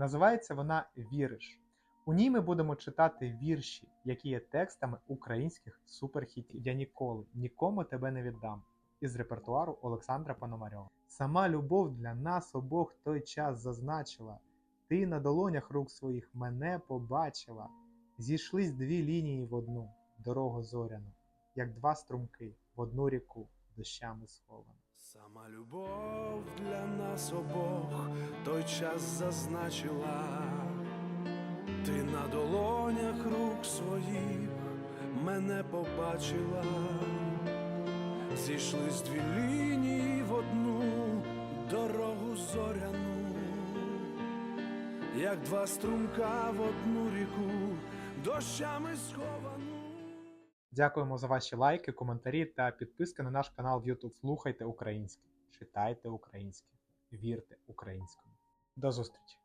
Називається вона Віриш. У ній ми будемо читати вірші, які є текстами українських суперхітів. Я ніколи нікому тебе не віддам. Із репертуару Олександра Пономарьова. Сама любов для нас обох той час зазначила. Ти на долонях рук своїх мене побачила. Зійшлись дві лінії в одну дорогу зоряну, як два струмки в одну ріку дощами сховану. Сама любов для нас обох час зазначила, ти на долонях рук своїх мене побачила, зійшлись дві лінії в одну дорогу зоряну, як два струмка в одну ріку, дощами сховану. Дякуємо за ваші лайки, коментарі та підписки на наш канал в YouTube. Слухайте українське, читайте українське, вірте українському. До зустрічі!